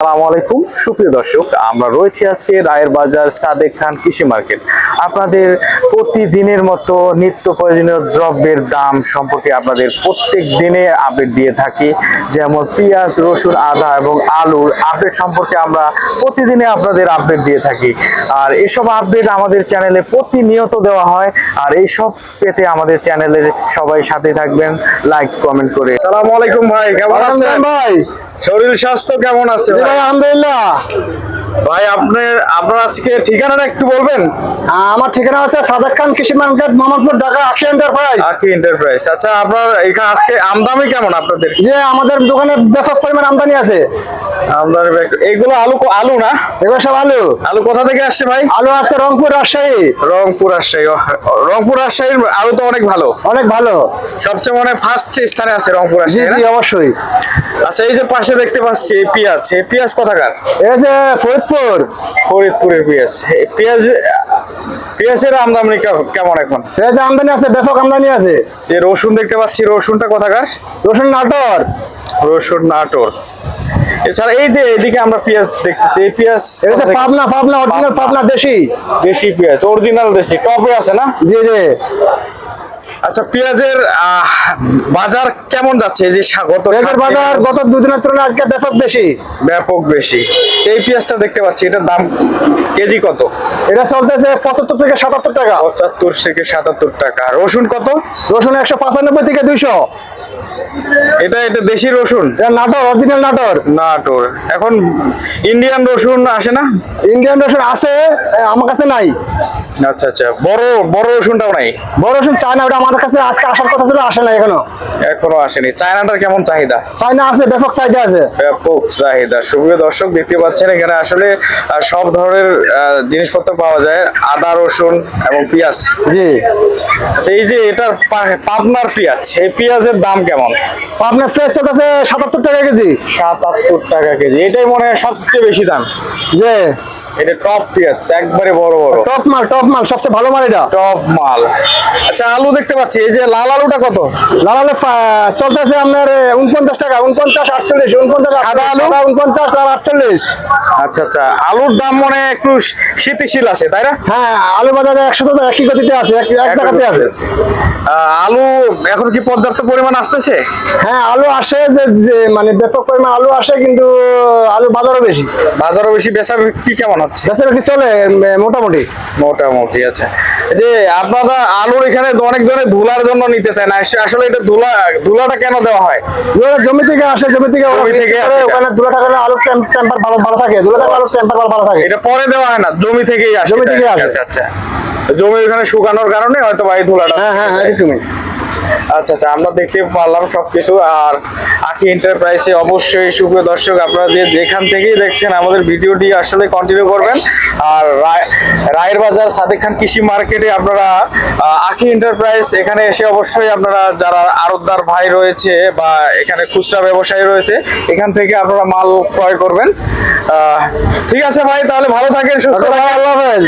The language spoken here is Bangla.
আসসালামু আলাইকুম। সুপ্রিয় দর্শক আমরা রয়েছি আজকে রায়ের বাজার সাদেক খান কৃষি মার্কেট। আপনাদের প্রতিদিনের মতো নিত্য প্রয়োজনীয় দ্রব্যের দাম সম্পর্কে আপনাদের প্রত্যেক দিনে আপডেট দিয়ে থাকি। যেমন পেঁয়াজ রসুন আদা এবং আলুর আপডেট সম্পর্কে আমরা প্রতিদিনে আপনাদের আপডেট দিয়ে থাকি। আর এসব আপডেট আমাদের চ্যানেলে প্রতিনিয়ত দেওয়া হয়। আর এইসব পেতে আমাদের চ্যানেলের সবাই সাথে থাকবেন। লাইক কমেন্ট করে। আসসালামু আলাইকুম ভাই কেমন আছেন? ভাই। শরীর স্বাস্থ্য কেমন আছে ভাই? আলহামদুলিল্লাহ। ভাই আপনার আপনার আজকে ঠিকানাটা একটু বলবেন? আমার ঠিকানা আছে সাদাক খান কৃষি মার্কেট মোহাম্মদপুর ঢাকা আখি এন্টারপ্রাইজ আখি এন্টারপ্রাইজ আচ্ছা আপনার এখানে আজকে আমদানি কেমন আপনাদের? যে আমাদের দোকানে ব্যাপক পরিমাণ আমদানি আছে। আমদানি ব্যাগ- এইগুলো আলু আলু না? এগুলো সব আলু। আলু কোথা থেকে আসছে ভাই? আলু আছে রংপুর রাজশাহী। রংপুর রাজশাহী রংপুর রাজশাহীর আলু তো অনেক ভালো। অনেক ভালো। সবচেয়ে মনে ফার্স্ট স্থানে আছে রংপুর রাজশাহী জি অবশ্যই। আচ্ছা এই যে পাশে দেখতে পাচ্ছি এই পেঁয়াজ। এই পেঁয়াজ কোথাকার? এই যে ফরিদপুর। ফরিদপুরের পেঁয়াজ। পেঁয়াজ পেঁয়াজের আমদানি কেমন এখন? যে আমদানি আছে ব্যাপক আমদানি আছে। যে রসুন দেখতে পাচ্ছি রসুনটা কোথাকার? রসুন নাটোর। রসুন নাটোর। এছাড়া এই যে এদিকে আমরা পেঁয়াজ দেখতেছি এই পেঁয়াজ যে পাবনা পাবনা অরিজিনাল পাবনা দেশি। দেশি পেঁয়াজ অরিজিনাল দেশি। টপে আছে না? জি জি। আচ্ছা পেঁয়াজের বাজার কেমন যাচ্ছে? যে পেঁয়াজের বাজার গত দুদিনের তুলনায় আজকে ব্যাপক বেশি। ব্যাপক বেশি। সেই পেঁয়াজটা দেখতে পাচ্ছি এটার দাম কেজি কত? এটা চলতেছে পঁচাত্তর থেকে সাতাত্তর টাকা। পঁচাত্তর থেকে সাতাত্তর টাকা। রসুন কত? রসুন একশো পঁচানব্বই থেকে দুইশো। এটা এটা দেশি রসুন? এটা নাটোর অরিজিনাল নাটোর। নাটোর। এখন ইন্ডিয়ান রসুন আসে না? ইন্ডিয়ান রসুন আছে আমার কাছে নাই। আচ্ছা আচ্ছা। বড় বড় রসুনটাও নাই? বড় রসুন চায়না ওটা আমার কাছে আজকে আসার কথা ছিল আসে না এখনও। এখনও আসেনি। চায়নাটার কেমন চাহিদা? চায়না আছে ব্যাপক চাহিদা আছে। ব্যাপক চাহিদা। সুপ্রিয় দর্শক দেখতে পাচ্ছেন এখানে আসলে সব ধরনের জিনিসপত্র পাওয়া যায়। আদা রসুন এবং পেঁয়াজ। জি। আচ্ছা, এই যে এটার পাবনার পেঁয়াজ এই পেঁয়াজের দাম কেমন? আপনার ফ্রেশ চলতেছে সাতাত্তর টাকা কেজি। সাতাত্তর টাকা কেজি। এটাই মনে হয় সবচেয়ে বেশি দাম। যে এটা টপ পেঁয়াজ একবারে বড় বড়। টপ মাল টপ মাল সবচেয়ে ভালো মাল এটা? টপ মাল। আচ্ছা আলু দেখতে পাচ্ছি এই যে লাল আলুটা কত? লালালে চলতেছে আপনার উনপঞ্চাশ টাকা উনপঞ্চাশ আটচল্লিশ উনপঞ্চাশ সাদা আলু? উনপঞ্চাশ লাল আটচল্লিশ। আচ্ছা আচ্ছা আলুর দাম মনে একটু শীতিশীল আছে তাই না? হ্যাঁ আলু বাজারে একশো তো একই গতিতে আছে এক টাকাতে আছে। আলু এখন কি পর্যাপ্ত পরিমাণ আসতেছে? হ্যাঁ আলু আসে যে যে মানে ব্যাপক পরিমাণ আলু আসে কিন্তু আলু বাজারও বেশি। বাজারও বেশি বেচা কি কেমন? হচ্ছে বেচার কি চলে মোটামুটি? মোটামুটি আছে। যে আপনারা আলুর এখানে অনেক ধরনের ধুলার জন্য নিতে চান আস- আসলে এটা ধুলা ধুলাটা কেন দেওয়া হয়? ধুলা জমি থেকে আসে জমি থেকে জমি থেকে। ওখানে ধুলা থাকলে আলুর টেম্পার ভালো ভালো থাকে। ধুলা থাকলে আলুর টেম্পার ভালো ভালো থাকে। এটা পরে দেওয়া হয় না জমি থেকেই আসে। জমি থেকেই আসে। আচ্ছা আচ্ছা। জমি ওখানে শুকানোর কারণে হয়তো বা এই ধুলাটা হ্যাঁ হ্যাঁ হ্যাঁ একটু আচ্ছা আচ্ছা আমরা দেখতে পারলাম সবকিছু। আর আখি এন্টারপ্রাইজে অবশ্যই সুপ্রিয় দর্শক আপনারা যে যেখান থেকেই দেখছেন আমাদের ভিডিওটি আসলে কন্টিনিউ করবেন। আর রায়- রায়ের বাজার সাদেক খান কৃষি মার্কেটে আপনারা আখি এন্টারপ্রাইজ এখানে এসে অবশ্যই আপনারা যারা আড়তদার ভাই রয়েছে বা এখানে খুচরা ব্যবসায়ী রয়েছে এখান থেকে আপনারা মাল ক্রয় করবেন। ঠিক আছে ভাই তাহলে ভালো থাকেন সুস্থ থাকেন আল্লাহ হাফেজ।